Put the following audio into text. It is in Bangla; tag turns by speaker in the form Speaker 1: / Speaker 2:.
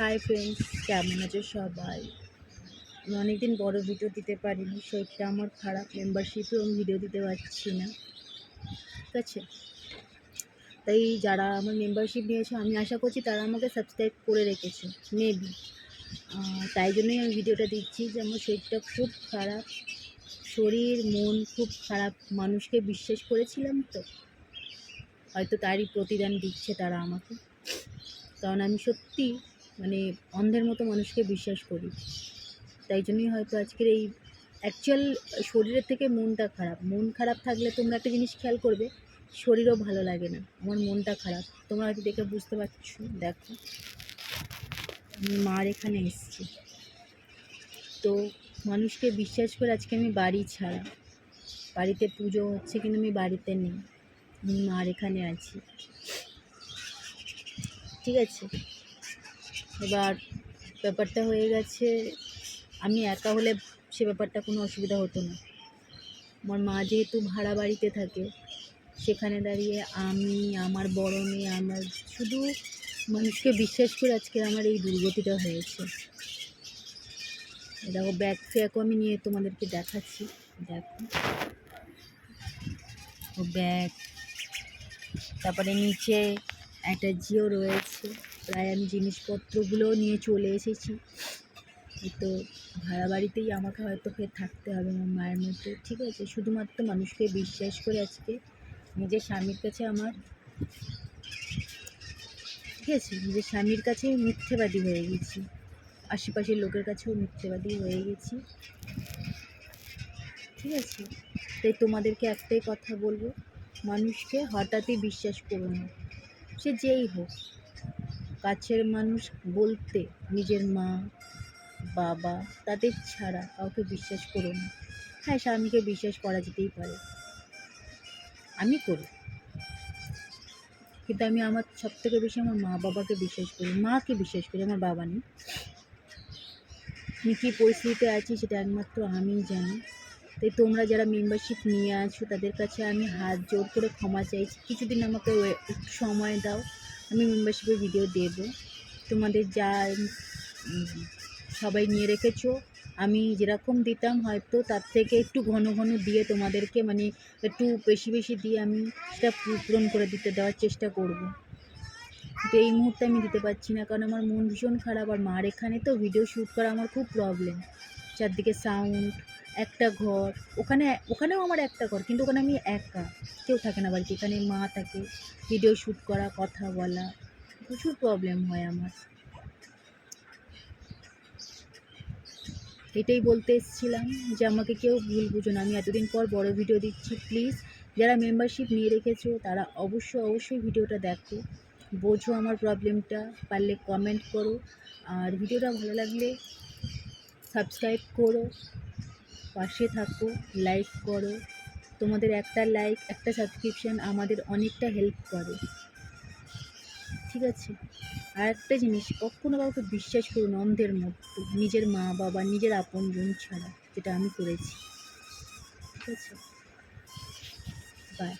Speaker 1: হাই ফ্রেন্ডস কেমন আছো সবাই? আমি অনেকদিন বড় ভিডিও দিতে পারিনি শরীরটা আমার খারাপ মেম্বারশিপেও আমি ভিডিও দিতে পারছি না। ঠিক আছে? তাই যারা আমার মেম্বারশিপ নিয়েছে, আমি আশা করছি তারা আমাকে সাবস্ক্রাইব করে রেখেছে মেবি তাই জন্যই আমি ভিডিওটা দিচ্ছি যে আমার শরীরটা খুব খারাপ। শরীর, মন খুব খারাপ, মানুষকে বিশ্বাস করেছিলাম তো। হয়তো তারই প্রতিদান দিচ্ছে তারা আমাকে। কারণ আমি সত্যি মানে অন্ধের মতো মানুষকে বিশ্বাস করি। তাই জন্যই হয়তো আজকের এই অ্যাকচুয়াল শরীরের থেকে মনটা খারাপ। মন খারাপ থাকলে তোমরা একটা জিনিস খেয়াল করবে, শরীরও ভালো লাগে না। আমার মনটা খারাপ। তোমরা হয়তো দেখে বুঝতে পারছ। দেখো। আমি মার এখানে এসেছি। তো মানুষকে বিশ্বাস করে আজকে আমি বাড়ি ছাড়া। বাড়িতে পুজো হচ্ছে কিন্তু আমি বাড়িতে নেই। আমি মার এখানে আছি। ঠিক আছে? এবার ব্যাপারটা হয়ে গেছে, আমি একা হলে সে ব্যাপারটা কোনো অসুবিধা হতো না। আমার মা যেহেতু ভাড়া বাড়িতে থাকে, সেখানে দাঁড়িয়ে আমি, আমার বড় মেয়ে, আমার শুধু মানুষকে বিশ্বাস করে আজকে আমার এই দুর্গতিটা হয়েছে। দেখো, ব্যাগ ফ্যাগও আমি নিয়ে তোমাদেরকে দেখাচ্ছি। দেখো। ব্যাগ। তারপরে নিচে একটা জিও রয়েছে। প্রায় আমি জিনিসপত্রগুলোও নিয়ে চলে এসেছি। তো ভাড়া বাড়িতেই আমাকে হয়তো ফের থাকতে হবে আমার মায়ের মতো ঠিক আছে? শুধুমাত্র মানুষকে বিশ্বাস করে আজকে নিজের স্বামীর কাছে আমার, ঠিক আছে? নিজের স্বামীর কাছে মিথ্যেবাদী হয়ে গেছি। আশেপাশের লোকের কাছেও মিথ্যেবাদী হয়ে গেছি। ঠিক আছে? তাই তোমাদেরকে একটাই কথা বলব, মানুষকে হঠাৎই বিশ্বাস করো না। সে যেই হোক কাছের মানুষ বলতে নিজের মা, বাবা তাদের ছাড়া কাউকে বিশ্বাস করো না। হ্যাঁ স্বামীকে বিশ্বাস করা যেতেই পারে। আমি করি। কিন্তু আমি আমার সব থেকে বেশি আমার মা বাবাকে বিশ্বাস করি। মাকে বিশ্বাস করি, আমার বাবা নেই। আমি কী পরিস্থিতিতে আছি সেটা একমাত্র আমিই জানি। তাই তোমরা যারা মেম্বারশিপ নিয়ে আছো, তাদের কাছে আমি হাত জোর করে ক্ষমা চাইছি। কিছুদিন আমাকে সময় দাও। আমি মেম্বারশিপের ভিডিও দেব। তোমাদের যা সবাই নিয়ে রেখেছো। আমি যেরকম দিতাম হয়তো তার থেকে একটু ঘন ঘন দিয়ে তোমাদেরকে মানে একটু বেশি বেশি দিয়ে আমি সেটা পূরণ করে দিতে, দেওয়ার চেষ্টা করব। কিন্তু এই মুহূর্তে আমি দিতে পারছি না, কারণ আমার মন ভীষণ খারাপ। আর মার এখানে তো ভিডিও শ্যুট করা আমার খুব প্রবলেম চারদিকে সাউন্ড একটা ঘর, ওখানে, ওখানেও আমার একটা ঘর, কিন্তু ওখানে আমি একা, কেউ থাকে না বাড়িতে, এখানে মা থাকে ভিডিও শ্যুট করা, কথা বলা, প্রচুর প্রবলেম হয় আমার। এটাই বলতে এসেছিলাম যে আমাকে কেউ ভুল বুঝো না, আমি এতদিন পর বড় ভিডিও দিচ্ছি প্লিজ যারা মেম্বারশিপ নিয়ে রেখেছো, তারা অবশ্যই অবশ্যই ভিডিওটা দেখো, বোঝো আমার প্রবলেমটা পারলে কমেন্ট করো, আর ভিডিওটা ভালো লাগলে সাবস্ক্রাইব করো পাশে থাকো লাইক করো। তোমাদের একটা লাইক একটা সাবস্ক্রিপশান আমাদের অনেকটা হেল্প করে। ঠিক আছে? আর একটা জিনিস, কখনো কাউকে বিশ্বাস করুন অন্ধের মতো, নিজের মা বাবা, নিজের আপন বোন ছাড়া, যেটা আমি করেছি। ঠিক আছে? বাই